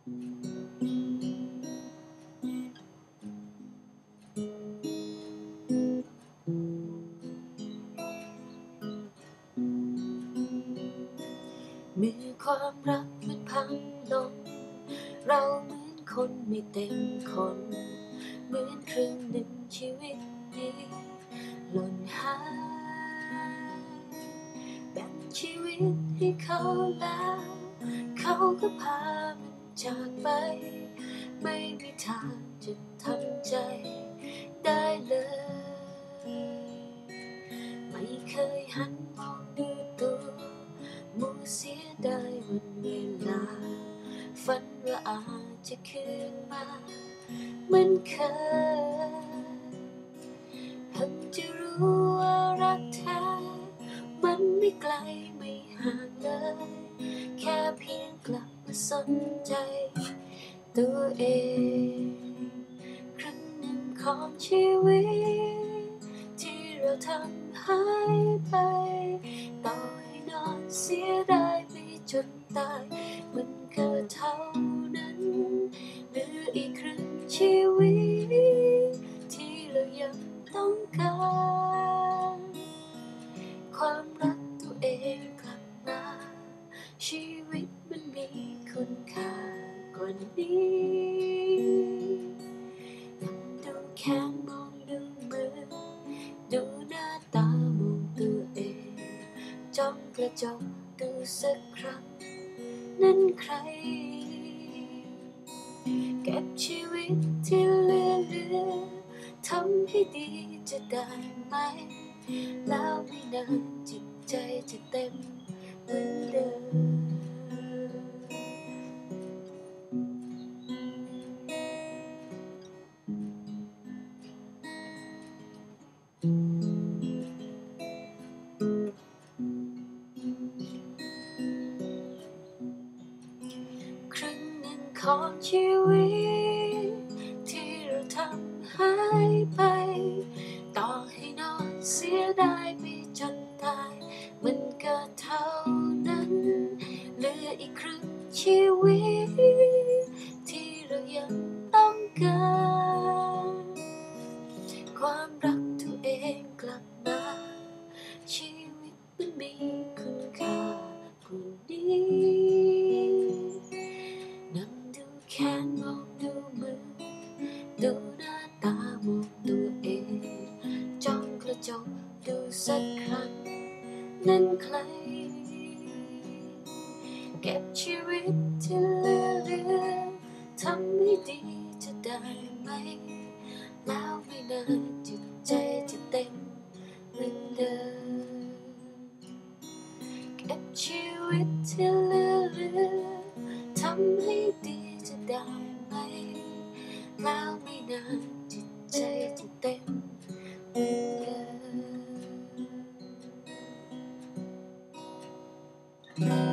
เมื่อความรักมันพังลง เราเหมือนคนไม่เต็มคน เหมือนครึ่งหนึ่งชีวิตนี้หล่นหายแบ่งชีวิตให้เขาแล้ว เขาก็พาน จากไป ไม่มีทางจะทำใจได้เลย ไม่เคยหันมองดูตัวมัวเสียดายวันเวลา ฝันว่าอาจจะคืนมาเหมือนเคยเพิ่งจะรู้ว่ารักแท้มันไม่ไกลไม่ห่างเลย แค่เพียงกลับ สนใจ ตัวเอง ครั้งหนึ่งของชีวิต ที่เราทำหายไป ต่อให้นอนเสียดายไปจนตาย มันก็เท่านั้นเหลืออีกครึ่งชีวิตากว่านี้ยังดูแค่มองดูมือ ดูหน้าตามองตัวเองจ้องกระจกดูสักครั้ง นั้นใคร เก็บชีวิตที่เหลือเหลือทำให้ดีจะได้ไหม แล้วไม่นานจิตใจจะเต็มเหมือนเดิม ของชีวิต ที่เราทำหายไปต่อให้นอนเสียดายไปจนตาย มันก็เท่านั้น เหลืออีกครึ่งชีวิต ที่เรายังต้องการความรักตัวเองกลับมาชีวิตมันมี จ้องดูสักครั้งนั้นใคร เก็บชีวิตที่เหลือเหลือทำให้ดีจะได้ไหม แล้วไม่นานจิตใจจะเต็มเหมือนเดิมเก็บชีวิตที่เหลือเหลือทำให้ดีจะได้ไหม แล้วไม่นาน Yeah.